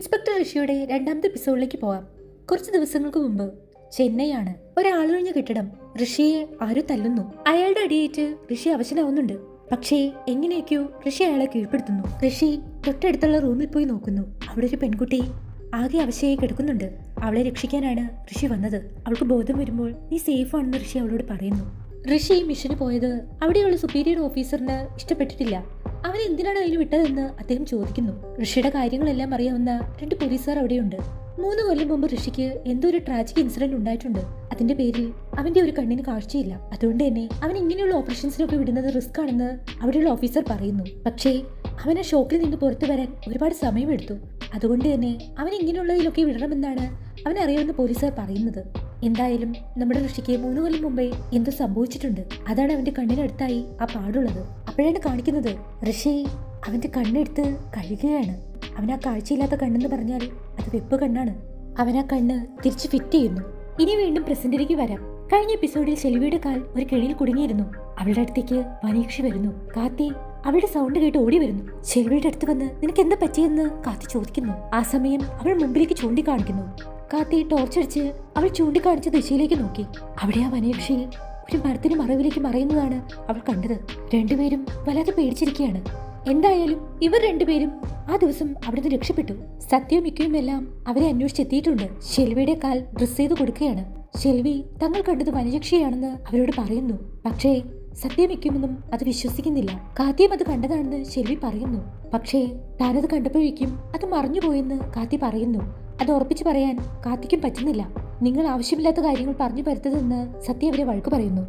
Inspector ഋഷിയുടെ രണ്ടാമത്തെ എപ്പിസോഡിലേക്ക് പോവാം. കുറച്ച് ദിവസങ്ങൾക്ക് മുമ്പ് ചെന്നൈയാണ് ഒരാളൊഴിഞ്ഞ കെട്ടിടം ഋഷിയെ ആരും തല്ലുന്നു. അയാളുടെ അടിയേറ്റ് ഋഷി അവശനാവുന്നുണ്ട്. പക്ഷേ എങ്ങനെയൊക്കെയോ ഋഷി അയാളെ കീഴ്പ്പെടുത്തുന്നു. ഋഷി തൊട്ടടുത്തുള്ള റൂമിൽ പോയി നോക്കുന്നു. അവിടെ ഒരു പെൺകുട്ടി ആകെ അവശയായി കിടക്കുന്നുണ്ട്. അവളെ രക്ഷിക്കാനാണ് ഋഷി വന്നത്. അവൾക്ക് ബോധം വരുമ്പോൾ നീ സേഫ് ആണെന്ന് ഋഷി അവളോട് പറയുന്നു. ഋഷി മിഷന് പോയത് അവിടെയുള്ള സുപ്പീരിയർ ഓഫീസറിന് ഇഷ്ടപ്പെട്ടിട്ടില്ല. അവൻ എന്തിനാണ് അതിൽ വിട്ടതെന്ന് അദ്ദേഹം ചോദിക്കുന്നു. ഋഷിയുടെ കാര്യങ്ങളെല്ലാം അറിയാവുന്ന രണ്ട് പോലീസുകാർ അവിടെയുണ്ട്. മൂന്ന് കൊല്ലം മുമ്പ് ഋഷിക്ക് എന്തോ ഒരു ട്രാജിക് ഇൻസിഡന്റ് ഉണ്ടായിട്ടുണ്ട്. അതിന്റെ പേരിൽ അവന്റെ ഒരു കണ്ണിന് കാഴ്ചയില്ല. അതുകൊണ്ട് തന്നെ അവൻ ഇങ്ങനെയുള്ള ഓപ്പറേഷൻസിനൊക്കെ വിടുന്നത് റിസ്ക് ആണെന്ന് അവിടെയുള്ള ഓഫീസർ പറയുന്നു. പക്ഷേ അവനെ ഷോക്കിൽ നിന്ന് പുറത്തു വരാൻ ഒരുപാട് സമയമെടുത്തു. അതുകൊണ്ട് തന്നെ അവൻ ഇങ്ങനെയുള്ളതിലൊക്കെ വിടണമെന്നാണ് അവൻ അറിയാവുന്ന പോലീസുകാർ പറയുന്നത്. എന്തായാലും നമ്മുടെ ഋഷിക്ക് മൂന്ന് കൊല്ലം മുമ്പേ എന്തോ സംഭവിച്ചിട്ടുണ്ട്. അതാണ് അവന്റെ കണ്ണിനടുത്തായി ആ പാടുള്ളത്. അപ്പോഴാണ് കാണിക്കുന്നത്. ഋഷി അവന്റെ കണ്ണെടുത്ത് കഴുകുകയാണ്. അവൻ ആ കാഴ്ചയില്ലാത്ത കണ്ണെന്ന് പറഞ്ഞാൽ അത് വെപ്പ് കണ്ണാണ്. അവൻ ആ കണ്ണ് തിരിച്ച് ഫിറ്റ് ചെയ്യുന്നു. ഇനി വീണ്ടും പ്രസന്റിലേക്ക് വരാം. കഴിഞ്ഞ എപ്പിസോഡിൽ ശെലിവിയുടെ കാൽ ഒരു കിഴിയിൽ കുടുങ്ങിയിരുന്നു. അവളുടെ അടുത്തേക്ക് വനീക്ഷി വരുന്നു. കാത്തി അവളുടെ സൗണ്ട് കേട്ട് ഓടി വരുന്നു. ഷെൽവിയുടെ അടുത്ത് വന്ന് നിനക്ക് എന്താ പറ്റിയെന്ന്? കാത്തി ചോദിക്കുന്നു. ആ സമയം അവൾ മുമ്പിലേക്ക് ചൂണ്ടിക്കാണിക്കുന്നു. കാത്തി ടോർച്ചടിച്ച് അവൾ ചൂണ്ടിക്കാണിച്ച ദിശയിലേക്ക് നോക്കി. അവിടെ ആ വനയക്ഷി ഒരു മരത്തിന് മറവിലേക്ക് മറയുന്നതാണ് അവൾ കണ്ടത്. രണ്ടുപേരും വല്ലാതെ പേടിച്ചിരിക്കുകയാണ്. എന്തായാലും ഇവർ രണ്ടുപേരും ആ ദിവസം അവിടുന്ന് രക്ഷപ്പെട്ടു. സത്യവും മിക്കയും എല്ലാം അവരെ അന്വേഷിച്ചെത്തിയിട്ടുണ്ട് ഷെൽവിയുടെ കാൽ ഡ്രസ് ചെയ്ത് കൊടുക്കുകയാണ്. ഷെൽവി തങ്ങൾ കണ്ടത് വനരക്ഷയാണെന്ന് അവരോട് പറയുന്നു. പക്ഷേ സത്യമിക്കുമെന്നും അത് വിശ്വസിക്കുന്നില്ല. കാത്തിയും അത് കണ്ടതാണെന്ന് ഷെൽവി പറയുന്നു. പക്ഷേ താനത് കണ്ടപ്പോഴേക്കും അത് മറിഞ്ഞുപോയെന്ന് കാത്തി പറയുന്നു. അത് ഉറപ്പിച്ചു പറയാൻ കാത്തിക്കും പറ്റുന്നില്ല. നിങ്ങൾ ആവശ്യമില്ലാത്ത കാര്യങ്ങൾ പറഞ്ഞു പരുത്തതെന്ന് സത്യ അവരെ വഴക്ക് പറയുന്നു.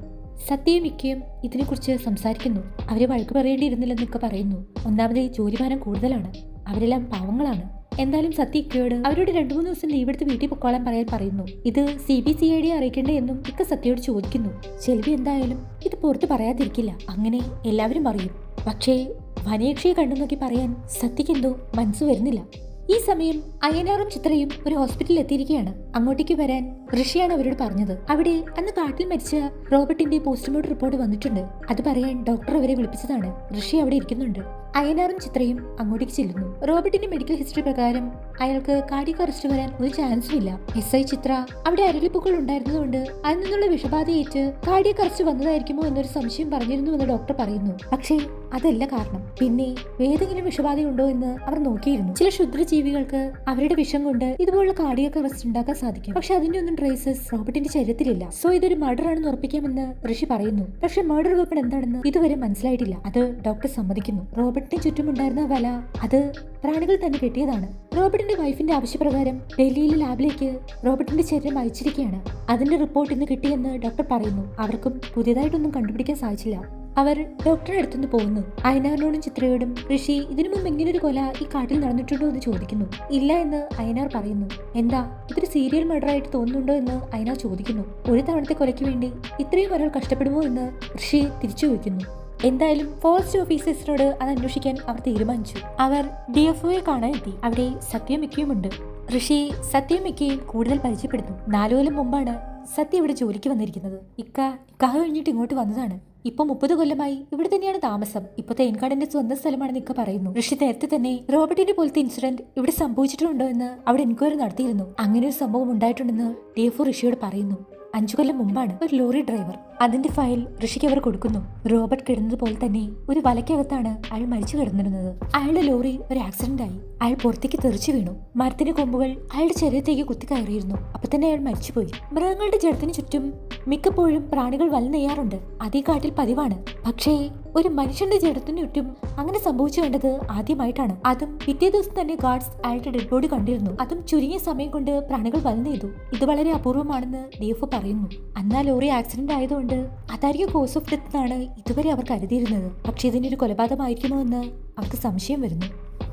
സത്യയും മിക്കയും ഇതിനെക്കുറിച്ച് സംസാരിക്കുന്നു. അവരെ വഴക്ക് പറയേണ്ടിയിരുന്നില്ലെന്നൊക്കെ പറയുന്നു. ഒന്നാമത് ജോലിഭാരം കൂടുതലാണ്. അവരെല്ലാം പാവങ്ങളാണ്. എന്തായാലും സത്യക്കയോട് അവരോട് രണ്ടു മൂന്ന് ദിവസം ലീവ് എടുത്ത് വീട്ടിൽ പൊക്കോളാൻ പറയാൻ പറയുന്നു. ഇത് C B C I D അറിയിക്കണ്ടേ എന്നും ഇക്ക സത്യയോട് ചോദിക്കുന്നു. ചെൽവി എന്തായാലും ഇത് പുറത്ത് പറയാതിരിക്കില്ല. അങ്ങനെ എല്ലാവരും അറിയും പക്ഷേ വനയക്ഷയെ കണ്ടു നോക്കി പറയാൻ സത്യക്ക് എന്തോ മനസ്സ് വരുന്നില്ല. ഈ സമയം അയ്യനാറും ചിത്രയും ഒരു ഹോസ്പിറ്റലിൽ എത്തിയിരിക്കുകയാണ്. അങ്ങോട്ടേക്ക് വരാൻ ഋഷിയാണ് അവരോട് പറഞ്ഞത്. അവിടെ അന്ന് കാട്ടിൽ മരിച്ച റോബർട്ടിന്റെ പോസ്റ്റ്മോർട്ടം റിപ്പോർട്ട് വന്നിട്ടുണ്ട്. അത് പറയാൻ ഡോക്ടർ അവരെ വിളിപ്പിച്ചതാണ്. ഋഷി അവിടെ ഇരിക്കുന്നുണ്ട്. അയ്യനാറും ചിത്രയും അങ്ങോട്ടേക്ക് ചെല്ലുന്നു. റോബർട്ടിന്റെ മെഡിക്കൽ ഹിസ്റ്ററി പ്രകാരം അയാൾക്ക് കാർഡിയക് അറസ്റ്റ് വരാൻ ഒരു ചാൻസും ഇല്ല. എസ് ഐ ചിത്ര അവിടെ അരളിപ്പൂക്കൾ ഉണ്ടായിരുന്നതുകൊണ്ട് അതിൽ നിന്നുള്ള വിഷബാധയേറ്റ് കാർഡിയക് അറസ്റ്റ് വന്നതായിരിക്കുമോ എന്നൊരു സംശയം പറഞ്ഞിരുന്നു എന്ന് ഡോക്ടർ പറയുന്നു. പക്ഷേ അതല്ല കാരണം. പിന്നെ ഏതെങ്കിലും വിഷബാധയുണ്ടോ എന്ന് അവർ നോക്കിയിരുന്നു. ചില ക്ഷുദ്രജീവികൾക്ക് അവരുടെ വിഷം കൊണ്ട് ഇതുപോലുള്ള കാർഡിയക് അറസ്റ്റ് ഉണ്ടാക്കാൻ സാധിക്കും. പക്ഷെ അതിന്റെ ഒന്നും ട്രേസസ് റോബർട്ടിന്റെ ശരീരത്തിലില്ല. സോ ഇതൊരു മർഡർ ആണെന്ന് ഉറപ്പിക്കാമെന്ന് ഋഷി പറയുന്നു. പക്ഷെ മർഡർ വെപ്പൺ എന്താണെന്ന് ഇതുവരെ മനസ്സിലായിട്ടില്ല. അത് ഡോക്ടർ സമ്മതിക്കുന്നു. റോബർട്ടിന് ചുറ്റുമുണ്ടായിരുന്ന വല അത് പ്രാണികൾ തന്നെ കെട്ടിയതാണ്. റോബർട്ടിന്റെ വൈഫിന്റെ ആവശ്യപ്രകാരം ഡൽഹിയിലെ ലാബിലേക്ക് റോബർട്ടിന്റെ ശരീരം അയച്ചിരിക്കുകയാണ്. അതിന്റെ റിപ്പോർട്ട് ഇന്ന് കിട്ടിയെന്ന് ഡോക്ടർ പറയുന്നു. അവർക്കും പുതിയതായിട്ടൊന്നും കണ്ടുപിടിക്കാൻ സാധിച്ചില്ല. അവർ ഡോക്ടറെ അടുത്തുനിന്ന് പോകുന്നു. അയനാറിനോടും ചിത്രയോടും ഋഷി ഇതിനു മുമ്പ് ഇങ്ങനൊരു കൊല ഈ കാട്ടിൽ നടന്നിട്ടുണ്ടോ എന്ന് ചോദിക്കുന്നു. ഇല്ല എന്ന് അയനാർ പറയുന്നു. എന്താ? ഇതൊരു സീരിയൽ മർഡർ ആയിട്ട് തോന്നുന്നുണ്ടോ എന്ന് അയനാർ ചോദിക്കുന്നു. ഒരു തവണത്തെ കൊലയ്ക്ക് വേണ്ടി ഇത്രയും ഒരാൾ കഷ്ടപ്പെടുമോ എന്ന് ഋഷി തിരിച്ചു ചോദിക്കുന്നു. എന്തായാലും ഫോറസ്റ്റ് ഓഫീസേഴ്സിനോട് അത് അന്വേഷിക്കാൻ അവർ തീരുമാനിച്ചു. അവർ ഡി എഫ് ഒയെ കാണാൻ എത്തി. അവിടെ സത്യമിക്കയുമുണ്ട് ഋഷി സത്യമിക്കയും കൂടുതൽ പരിചയപ്പെടുന്നു. നാലു മുമ്പാണ് സത്യ ഇവിടെ ജോലിക്ക് വന്നിരിക്കുന്നത്. ഇക്ക കഹ കഴിഞ്ഞിട്ട് ഇങ്ങോട്ട് വന്നതാണ്. ഇപ്പൊ മുപ്പത് കൊല്ലമായി ഇവിടെ തന്നെയാണ് താമസം. ഇപ്പൊ തേൻകാടിന്റെ സ്വന്തം സ്ഥലമാണെന്ന് ഇക്ക പറയുന്നു. ഋഷി നേരത്തെ തന്നെ റോബർട്ടിന്റെ പോലത്തെ ഇൻസിഡന്റ് ഇവിടെ സംഭവിച്ചിട്ടുണ്ടോ എന്ന് അവിടെ എൻക്വയറി നടത്തിയിരുന്നു. അങ്ങനെ ഒരു സംഭവം ഉണ്ടായിട്ടുണ്ടെന്ന് ഡി എഫ് ഋഷിയോട് പറയുന്നു. അഞ്ചു കൊല്ലം മുമ്പാണ് ഒരു ലോറി ഡ്രൈവർ അതിന്റെ ഫയൽ ഋഷിക്ക് അവർ കൊടുക്കുന്നു. റോബർട്ട് കിടന്നതുപോലെ തന്നെ ഒരു വലയ്ക്കകത്താണ് അയാൾ മരിച്ചു കിടന്നിരുന്നത്. അയാളുടെ ലോറി ഒരു ആക്സിഡന്റ് ആയി. അയാൾ പുറത്തേക്ക് തെറിച്ചു വീണു. മരത്തിന്റെ കൊമ്പുകൾ അയാളുടെ ശരീരത്തേക്ക് കുത്തി കയറിയിരുന്നു. അപ്പൊ തന്നെ അയാൾ മരിച്ചുപോയി. മൃഗങ്ങളുടെ ജഡത്തിന് ചുറ്റും മിക്കപ്പോഴും പ്രാണികൾ വലനെയ്യാറുണ്ട് അതേ കാട്ടിൽ പതിവാണ്. പക്ഷേ ഒരു മനുഷ്യന്റെ ജഡത്തിന് ചുറ്റും അങ്ങനെ സംഭവിച്ചു കണ്ടത് ആദ്യമായിട്ടാണ്. അതും പിറ്റേ ദിവസം തന്നെ ഗാർഡ്സ് അയാളുടെ ഡെഡ് ബോഡി കണ്ടിരുന്നു. അതും ചുരുങ്ങിയ സമയം കൊണ്ട് പ്രാണികൾ വലനെയ്തു ഇത് വളരെ അപൂർവമാണെന്ന് ഡിഎഫ് പറയുന്നു. അന്നാ ലോറി ആക്സിഡന്റ് ആയതുകൊണ്ട് അതായിരിക്കും കോസ് ഓഫ് ഡെത്ത് എന്നാണ് ഇതുവരെ അവർ കരുതിയിരുന്നത്. പക്ഷെ ഇതിനൊരു ഒരു കൊലപാതകമായിരിക്കുമോ എന്ന് അവർക്ക് സംശയം വരുന്നു.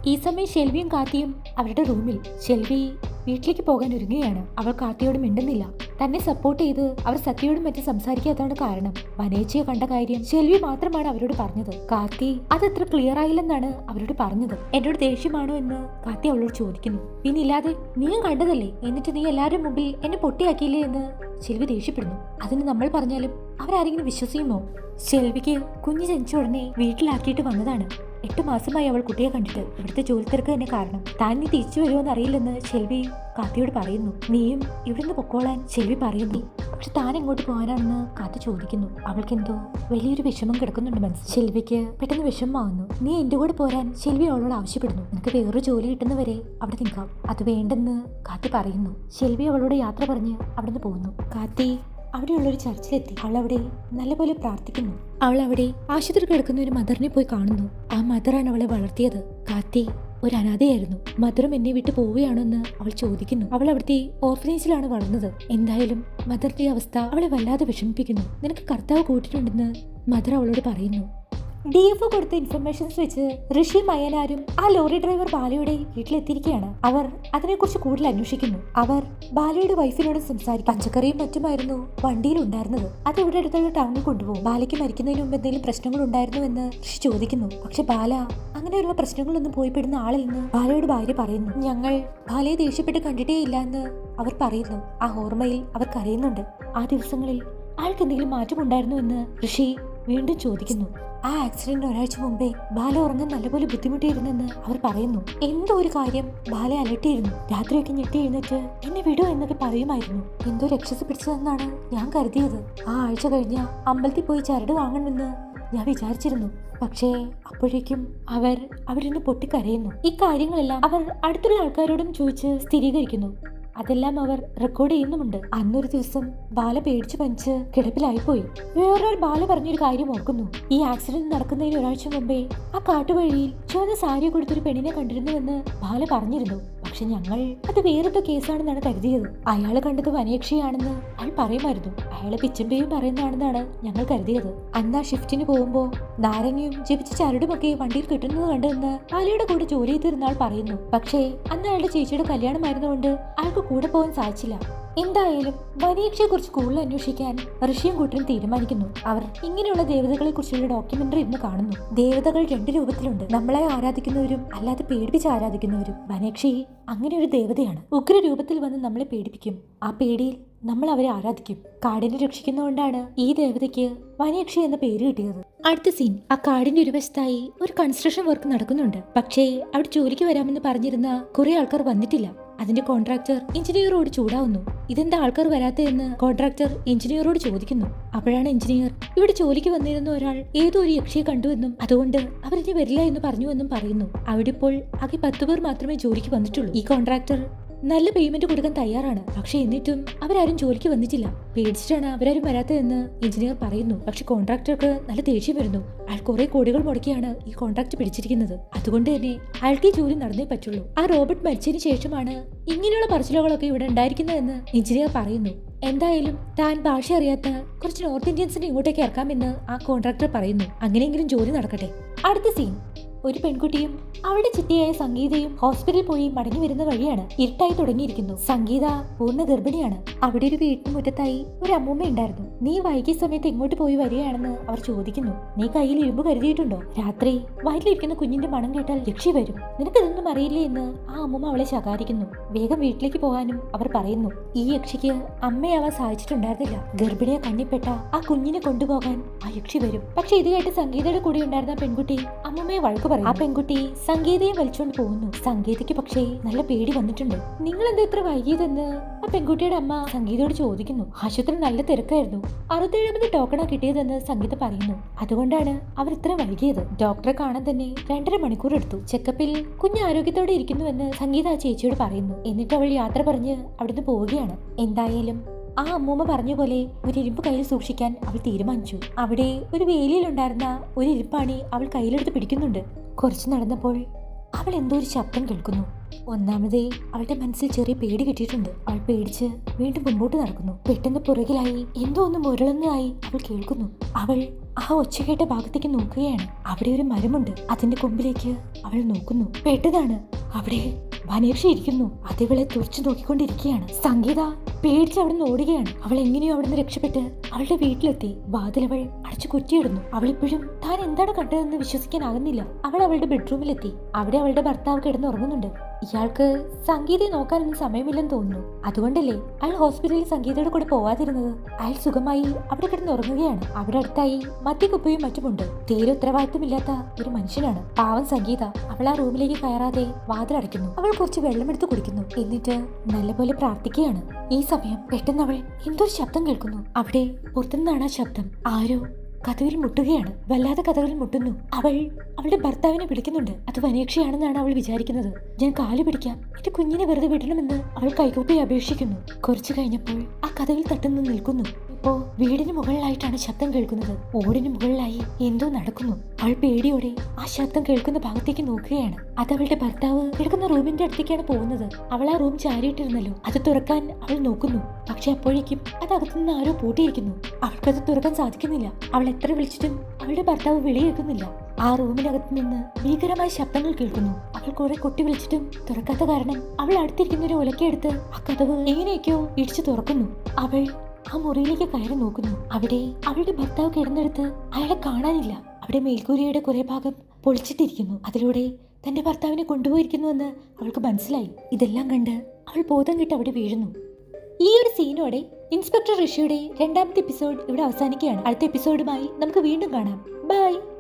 ഈ സമയം ഷെൽവിയും കാത്തിയും അവരുടെ റൂമിൽ ഷെൽവി വീട്ടിലേക്ക് പോകാൻ ഒരുങ്ങുകയാണ്. അവൾ കാത്തിയോട് മിണ്ടുന്നില്ല. തന്നെ സപ്പോർട്ട് ചെയ്ത് അവർ സത്യയോടും മറ്റും സംസാരിക്കാത്തതാണ് കാരണം. വനേച്ചയെ കണ്ട കാര്യം ശെൽവി മാത്രമാണ് അവരോട് പറഞ്ഞത്. കാത്തി അതത്ര ക്ലിയർ ആയില്ലെന്നാണ് അവരോട് പറഞ്ഞത്. എന്നോട് ദേഷ്യമാണോ എന്ന് കാത്തി അവളോട് ചോദിക്കുന്നു. പിന്നെ ഇല്ലാതെ നീ കണ്ടതല്ലേ? എന്നിട്ട് നീ എല്ലാവരും മുമ്പിൽ എന്നെ പൊട്ടിയാക്കിയില്ലേ? എന്ന് ശെൽവി ദേഷ്യപ്പെടുന്നു. അതിന് നമ്മൾ പറഞ്ഞാലും അവരാരെങ്കിലും വിശ്വസിക്കുമോ ശെൽവിക്ക് കുഞ്ഞ് ജനിച്ച ഉടനെ വീട്ടിലാക്കിയിട്ട് വന്നതാണ്. എട്ട് മാസമായി അവൾ കുട്ടിയെ കണ്ടിട്ട് ഇവിടുത്തെ ജോലി തിരക്ക് തന്നെ കാരണം. താൻ നീ തിരിച്ചു വരുമോന്ന് അറിയില്ലെന്ന് ഷെൽവി കാത്തിയോട് പറയുന്നു. നീയും ഇവിടുന്ന് പൊക്കോളാൻ ഷെൽവി പറയുന്നു. പക്ഷെ താൻ എങ്ങോട്ട് പോകാനാണെന്ന് കാത്തി ചോദിക്കുന്നു. അവൾക്ക് എന്തോ വലിയൊരു വിഷമം കിടക്കുന്നുണ്ട് മനസ്സിൽ ഷെൽവിക്ക് പെട്ടെന്ന് വിഷമമാവുന്നു നീ എന്റെ കൂടെ പോരാൻ ഷെൽവി അവളോട് ആവശ്യപ്പെടുന്നു. നിനക്ക് വേറൊരു ജോലി കിട്ടുന്നവരെ അവിടെ നിൽക്കാം. അത് വേണ്ടെന്ന് കാത്തി പറയുന്നു. ഷെൽവി അവളോട് യാത്ര പറഞ്ഞ് അവിടുന്ന് പോകുന്നു. കാത്തി അവിടെയുള്ളൊരു ചർച്ചിലെത്തി. അവൾ അവിടെ നല്ലപോലെ പ്രാർത്ഥിക്കുന്നു. അവൾ അവിടെ ആശുപത്രി കിടക്കുന്ന ഒരു മദറിനെ പോയി കാണുന്നു. ആ മദറാണ് അവളെ വളർത്തിയത്. കാത്തി ഒരു അനാഥയായിരുന്നു. മദറും എന്നെ വിട്ട് പോവുകയാണെന്ന് അവൾ ചോദിക്കുന്നു. അവൾ അവിടുത്തെ ഓർഫനേജിലാണ് വളർന്നത്. എന്തായാലും മദറിന്റെ അവസ്ഥ അവളെ വല്ലാതെ വിഷമിപ്പിക്കുന്നു. നിനക്ക് കർത്താവ് കൂട്ടിട്ടുണ്ടെന്ന് മദർ അവളോട് പറയുന്നു. ഡി എഫ് കൊടുത്ത ഇൻഫർമേഷൻസ് വെച്ച് ഋഷി മയനാരും ആ ലോറി ഡ്രൈവർ ബാലയുടെ വീട്ടിലെത്തിയിരിക്കുകയാണ്. അവർ അതിനെക്കുറിച്ച് കൂടുതൽ അന്വേഷിക്കുന്നു. അവർ ബാലയുടെ വൈഫിനോട് സംസാരിക്കും. പച്ചക്കറിയും മറ്റുമായിരുന്നു വണ്ടിയിൽ ഉണ്ടായിരുന്നത്. അത് ഇവിടെ അടുത്തുള്ള ടൗണിൽ കൊണ്ടുപോകും. ബാലയ്ക്ക് മരിക്കുന്നതിന് മുമ്പ് എന്തെങ്കിലും പ്രശ്നങ്ങൾ ഉണ്ടായിരുന്നു എന്ന് ഋഷി ചോദിക്കുന്നു. പക്ഷെ ബാല അങ്ങനെയുള്ള പ്രശ്നങ്ങളൊന്നും പോയിപ്പെടുന്ന ആളില്ലെന്ന് ബാലയോട് ഭാര്യ പറയുന്നു ഞങ്ങൾ ബാലയെ ദേഷ്യപ്പെട്ട് കണ്ടിട്ടേ ഇല്ല എന്ന് അവർ പറയുന്നു. ആ ഓർമ്മയിൽ അവർ കരയുന്നുണ്ട്. ആ ദിവസങ്ങളിൽ ആൾക്ക് എന്തെങ്കിലും മാറ്റമുണ്ടായിരുന്നു എന്ന് ഋഷി വീണ്ടും ചോദിക്കുന്നു. ആ ആക്സിഡന്റ് ഒരാഴ്ച മുമ്പേ ബാല ഉറങ്ങാൻ നല്ലപോലെ ബുദ്ധിമുട്ടിയിരുന്നെന്ന് അവർ പറയുന്നു. എന്തോ ഒരു കാര്യം ബാല അലട്ടിയിരുന്നു. രാത്രിയൊക്കെ ഞെട്ടി എഴുന്നേറ്റ് എന്നെ വിടോ എന്നൊക്കെ പറയുമായിരുന്നു. എന്തോ രക്ഷസ് പിടിച്ചതെന്നാണ് ഞാൻ കരുതിയത്. ആ ആഴ്ച കഴിഞ്ഞ അമ്പലത്തിൽ പോയി ചരട് വാങ്ങണമെന്ന് ഞാൻ വിചാരിച്ചിരുന്നു. പക്ഷേ അപ്പോഴേക്കും അവർ അവരെന്നെ പൊട്ടിക്കരയുന്നു. ഈ കാര്യങ്ങളെല്ലാം അവർ അടുത്തുള്ള ആൾക്കാരോടും ചോദിച്ച് സ്ഥിരീകരിക്കുന്നു. അതെല്ലാം അവർ റെക്കോർഡ് ചെയ്യുന്നുമുണ്ട്. അന്നൊരു ദിവസം ബാല പേടിച്ചു പഞ്ച് കിടപ്പിലായിപ്പോയി. വേറൊരു ബാല പറഞ്ഞൊരു കാര്യം ഓർക്കുന്നു. ഈ ആക്സിഡന്റ് നടക്കുന്നതിന് ഒരാഴ്ച മുമ്പേ ആ കാട്ടുവഴിയിൽ ചുവന്ന സാരി കൊടുത്തൊരു പെണ്ണിനെ കണ്ടിരുന്നുവെന്ന് ബാല പറഞ്ഞിരുന്നു. പക്ഷെ ഞങ്ങൾ അത് വേറിട്ട കേസാണെന്നാണ് കരുതിയത്. അയാൾ കണ്ടത് വനേക്ഷിയാണെന്ന് അയാൾ പറയുമായിരുന്നു. അയാളെ പിച്ചമ്പയും പറയുന്നതാണെന്നാണ് ഞങ്ങൾ കരുതിയത്. അന്ന് ആ ഷിഫ്റ്റിന് പോകുമ്പോൾ നാരങ്ങയും ജപിച്ച ചരടുമൊക്കെ വണ്ടിയിൽ കിട്ടുന്നത് കണ്ടെന്ന് ആലയുടെ കൂടെ ജോലി ചെയ്തിരുന്ന ആൾ പറയുന്നു. പക്ഷേ അന്ന് അയാളുടെ ചേച്ചിയുടെ കല്യാണമായിരുന്നുകൊണ്ട് അയാൾക്ക് കൂടെ പോകാൻ സാധിച്ചില്ല. എന്തായാലും വനയക്ഷയെ കുറിച്ച് കൂടുതൽ അന്വേഷിക്കാൻ ഋഷിയും കൂട്ടരും തീരുമാനിക്കുന്നു. അവർ ഇങ്ങനെയുള്ള ദേവതകളെ കുറിച്ചുള്ള ഡോക്യുമെന്ററി ഇന്ന് കാണുന്നു. ദേവതകൾ രണ്ട് രൂപത്തിലുണ്ട്. നമ്മളെ ആരാധിക്കുന്നവരും അല്ലാതെ പേടിപ്പിച്ച് ആരാധിക്കുന്നവരും. വനേക്ഷി അങ്ങനെ ഒരു ദേവതയാണ്. ഉഗ്ര രൂപത്തിൽ വന്ന് നമ്മളെ പേടിപ്പിക്കും. ആ പേടിയിൽ നമ്മൾ അവരെ ആരാധിക്കും. കാടിനെ രക്ഷിക്കുന്നതുകൊണ്ടാണ് ഈ ദേവതയ്ക്ക് വനേക്ഷി എന്ന പേര് കിട്ടിയത്. അടുത്ത സീൻ. ആ കാടിന്റെ ഒരു വശത്തായി ഒരു കൺസ്ട്രക്ഷൻ വർക്ക് നടക്കുന്നുണ്ട്. പക്ഷേ അവിടെ ജോലിക്ക് വരാമെന്ന് പറഞ്ഞിരുന്ന കുറെ ആൾക്കാർ വന്നിട്ടില്ല. അതിന്റെ കോൺട്രാക്ടർ എഞ്ചിനീയറോട് ചൂടാവുന്നു. ഇതെന്താ ആൾക്കാർ വരാത്തതെന്ന് കോൺട്രാക്ടർ എഞ്ചിനീയറോട് ചോദിക്കുന്നു. അപ്പോഴാണ് എഞ്ചിനീയർ ഇവിടെ ജോലിക്ക് വന്നിരുന്ന ഒരാൾ ഏതോ ഒരു യക്ഷിയെ കണ്ടുവെന്നും അതുകൊണ്ട് അവരിനി വരില്ല എന്ന് പറഞ്ഞുവെന്നും പറയുന്നു. അവിടെ ഇപ്പോൾ ആകെ പത്ത് പേർ മാത്രമേ ജോലിക്ക് വന്നിട്ടുള്ളൂ. ഈ കോൺട്രാക്ടർ നല്ല പേയ്മെന്റ് കൊടുക്കാൻ തയ്യാറാണ്. പക്ഷെ എന്നിട്ടും അവരാരും ജോലിക്ക് വന്നിട്ടില്ല. പേടിച്ചിട്ടാണ് അവരാരും വരാത്തതെന്ന് എഞ്ചിനീയർ പറയുന്നു. പക്ഷെ കോൺട്രാക്ടർക്ക് നല്ല ദേഷ്യം വരുന്നു. അയാൾ കുറെ കോടികൾ മുടക്കിയാണ് ഈ കോൺട്രാക്ട് പിടിച്ചിരിക്കുന്നത്. അതുകൊണ്ട് തന്നെ അയാൾക്ക് ഈ ജോലി നടന്നേ പറ്റുള്ളൂ. ആ റോബർട്ട് മരിച്ചതിന് ശേഷമാണ് ഇങ്ങനെയുള്ള പറച്ചിലുകളൊക്കെ ഇവിടെ ഉണ്ടായിരിക്കുന്നതെന്ന് എഞ്ചിനീയർ പറയുന്നു. എന്തായാലും താൻ ഭാഷ അറിയാത്ത കുറച്ച് നോർത്ത് ഇന്ത്യൻസിനെ ഇങ്ങോട്ടേക്ക് ഇറക്കാമെന്ന് ആ കോൺട്രാക്ടർ പറയുന്നു. അങ്ങനെയെങ്കിലും ജോലി നടക്കട്ടെ. അടുത്ത സീൻ ഒരു പെൺകുട്ടിയും അവളുടെ ചിട്ടിയായ സംഗീതയും ഹോസ്പിറ്റലിൽ പോയി മടങ്ങി വരുന്ന വഴിയാണ് ഇരുട്ടായി തുടങ്ങിയിരിക്കുന്നു. സംഗീത പൂർണ ഗർഭിണിയാണ്. അവിടെ ഒരു വീട്ടിന് മുറ്റത്തായി ഒരു അമ്മൂമ്മ ഉണ്ടായിരുന്നു. നീ വൈകിയ സമയത്ത് എങ്ങോട്ട് പോയി വരികയാണെന്ന് അവർ ചോദിക്കുന്നു. നീ കയ്യിൽ ഇരുമ്പ് കരുതിയിട്ടുണ്ടോ? രാത്രി വയറ്റിലിരിക്കുന്ന കുഞ്ഞിന്റെ മണം കേട്ടാൽ രക്ഷി വരും. നിനക്കതൊന്നും അറിയില്ലേ എന്ന് ആ അമ്മൂമ്മ അവളെ ശകാരിക്കുന്നു. വേഗം വീട്ടിലേക്ക് പോകാനും അവർ പറയുന്നു. ഈ യക്ഷിക്ക് അമ്മയാവാൻ സാധിച്ചിട്ടുണ്ടായിരുന്നില്ല. ഗർഭിണിയെ കണ്ണിപ്പെട്ട ആ കുഞ്ഞിനെ കൊണ്ടുപോകാൻ ആ യക്ഷി വരും. പക്ഷെ ഇത് കേട്ട് സംഗീതയുടെ കൂടെ ഉണ്ടായിരുന്ന പെൺകുട്ടി അമ്മൂമ്മയെ വഴക്ക് പറയും. ആ പെൺകുട്ടി സംഗീതയെ വലിച്ചുകൊണ്ട് പോകുന്നു. സംഗീതയ്ക്ക് പക്ഷേ നല്ല പേടി വന്നിട്ടുണ്ട്. നിങ്ങൾ എന്താ ഇത്ര വൈകിയതെന്ന്? ആ പെൺകുട്ടിയുടെ അമ്മ സംഗീതയോട് ചോദിക്കുന്നു. ആശുപത്രി നല്ല തിരക്കായിരുന്നു. അറുപത്തേഴാമത് ടോക്കണാ കിട്ടിയതെന്ന് സംഗീത പറയുന്നു. അതുകൊണ്ടാണ് അവർ ഇത്ര വൈകിയത്. ഡോക്ടറെ കാണാൻ തന്നെ രണ്ടര മണിക്കൂർ എടുത്തു. ചെക്കപ്പിൽ കുഞ്ഞ് ആരോഗ്യത്തോടെ ഇരിക്കുന്നുവെന്ന് സംഗീത ആ ചേച്ചിയോട് പറയുന്നു. എന്നിട്ട് അവൾ യാത്ര പറഞ്ഞ് അവിടുന്ന് പോവുകയാണ്. എന്തായാലും ആ അമ്മൂമ്മ പറഞ്ഞ പോലെ ഒരു ഇരുമ്പ് കയ്യിൽ സൂക്ഷിക്കാൻ അവൾ തീരുമാനിച്ചു. അവിടെ ഒരു വേലിയിലുണ്ടായിരുന്ന ഒരു ഇരിപ്പാണി അവൾ കയ്യിലെടുത്ത് പിടിക്കുന്നുണ്ട്. കുറച്ച് നടന്നപ്പോൾ അവൾ എന്തോ ഒരു ശബ്ദം കേൾക്കുന്നു. ഒന്നാമതേ അവളുടെ മനസ്സിൽ ചെറിയ പേടി കിട്ടിയിട്ടുണ്ട്. അവൾ പേടിച്ച് വീണ്ടും മുമ്പോട്ട് നടക്കുന്നു. പെട്ടെന്ന് പുറകിലായി എന്തോ ഒന്ന് മുരളുന്നതായി അവൾ കേൾക്കുന്നു. അവൾ ആ ഒച്ച കേട്ട ഭാഗത്തേക്ക് നോക്കുകയാണ്. അവിടെ ഒരു മരമുണ്ട്. അതിന്റെ കൊമ്പിലേക്ക് അവൾ നോക്കുന്നു. പെട്ടതാണ് അവിടെ വനേക്ഷ ഇരിക്കുന്നു അതിവളെ തുറച്ചു നോക്കിക്കൊണ്ടിരിക്കുകയാണ്. സംഗീത പേടിച്ച് അവിടെ നിന്ന് ഓടുകയാണ്. അവൾ എങ്ങനെയോ അവിടെ നിന്ന് രക്ഷപ്പെട്ട് അവളുടെ വീട്ടിലെത്തി. വാതിലവൾ അടച്ചു കുറ്റിയിടുന്നു. അവളിപ്പോഴും താൻ എന്താണ് കണ്ടതെന്ന് വിശ്വസിക്കാനാകുന്നില്ല. അവൾ അവളുടെ ബെഡ്റൂമിലെത്തി അവിടെ അവളുടെ ഭർത്താവ് കിടന്നുറങ്ങുന്നുണ്ട് ഇയാൾക്ക് സംഗീതയെ നോക്കാനൊന്നും സമയമില്ലെന്ന് തോന്നുന്നു. അതുകൊണ്ടല്ലേ അയാൾ ഹോസ്പിറ്റലിൽ സംഗീതയുടെ കൂടെ പോവാതിരുന്നത്. അയാൾ സുഖമായി അവിടെ കിടന്ന് ഉറങ്ങുകയാണ്. അവിടെ അടുത്തായി മദ്യക്കുപ്പയും മറ്റുമുണ്ട്. തീരെ ഉത്തരവാദിത്തമില്ലാത്ത ഒരു മനുഷ്യനാണ്. പാവം സംഗീത. അവൾ ആ റൂമിലേക്ക് കയറാതെ വാതിലടയ്ക്കുന്നു അവൾ കുറച്ച് വെള്ളമെടുത്ത് കുടിക്കുന്നു. എന്നിട്ട് നല്ലപോലെ പ്രാർത്ഥിക്കുകയാണ്. ഈ സമയം പെട്ടെന്ന് അവൾ എന്തൊരു ശബ്ദം കേൾക്കുന്നു. അവിടെ പുറത്തുനിന്നാണ് ആ ശബ്ദം. ആരോ കഥവിൽ മുട്ടുകയാണ്. വല്ലാതെ കഥകൾ മുട്ടുന്നു. അവൾ അവളുടെ ഭർത്താവിനെ പിടിക്കുന്നുണ്ട് അത് വനേക്ഷയാണെന്നാണ് അവൾ വിചാരിക്കുന്നത്. ഞാൻ കാൽ പിടിക്കാം. എന്റെ കുഞ്ഞിനെ വെറുതെ വിടണമെന്ന് അവൾ കൈകൂപ്പി അപേക്ഷിക്കുന്നു. കുറച്ചു കഴിഞ്ഞപ്പോൾ ആ കഥകൾ തട്ടുന്നു നിൽക്കുന്നു. ഇപ്പോ വീടിന് മുകളിലായിട്ടാണ് ശബ്ദം കേൾക്കുന്നത്. ഓടിന് മുകളിലായി എന്തോ നടക്കുന്നു. അവൾ പേടിയോടെ ആ ശബ്ദം കേൾക്കുന്ന ഭാഗത്തേക്ക് നോക്കുകയാണ്. അത് അവളുടെ ഭർത്താവ് കിടക്കുന്ന റൂമിന്റെ അടുത്തേക്കാണ് പോകുന്നത്. അവൾ ആ റൂം ചാരിയിട്ടിരുന്നല്ലോ. അത് തുറക്കാൻ അവൾ നോക്കുന്നു. പക്ഷെ അപ്പോഴേക്കും അത് അകത്തുനിന്ന് ആരോ പൂട്ടിയിരിക്കുന്നു. അവൾക്കത് തുറക്കാൻ സാധിക്കുന്നില്ല. അവൾ എത്ര വിളിച്ചിട്ടും അവളുടെ ഭർത്താവ് വിളിയേക്കുന്നില്ല ആ റൂമിനകത്ത് നിന്ന് ഭീകരമായ ശബ്ദങ്ങൾ കേൾക്കുന്നു. അവൾ കുറെ കൊട്ടി വിളിച്ചിട്ടും തുറക്കാത്ത കാരണം അവൾ അടുത്തിരിക്കുന്ന ഒരു ഒലക്കെടുത്ത് ആ കഥവ് എങ്ങനെയൊക്കെയോ ഇടിച്ചു തുറക്കുന്നു. അവൾ ആ മുറിയിലേക്ക് കയറി നോക്കുന്നു. അവിടെ അവളുടെ ഭർത്താവ് കിടന്നെടുത്ത് അയാളെ കാണാനില്ല. അവിടെ മേൽക്കൂരയുടെ കുറെ ഭാഗം പൊളിച്ചിട്ടിരിക്കുന്നു. അതിലൂടെ തന്റെ ഭർത്താവിനെ കൊണ്ടുപോയിരിക്കുന്നുവെന്ന് അവൾക്ക് മനസ്സിലായി. ഇതെല്ലാം കണ്ട് അവൾ ബോധം കിട്ട് അവിടെ വീഴുന്നു. ഈ ഒരു സീനോടെ ഇൻസ്പെക്ടർ ഋഷിയുടെ രണ്ടാമത്തെ എപ്പിസോഡ് ഇവിടെ അവസാനിക്കുകയാണ്. അടുത്ത എപ്പിസോഡുമായി നമുക്ക് വീണ്ടും കാണാം. ബൈ.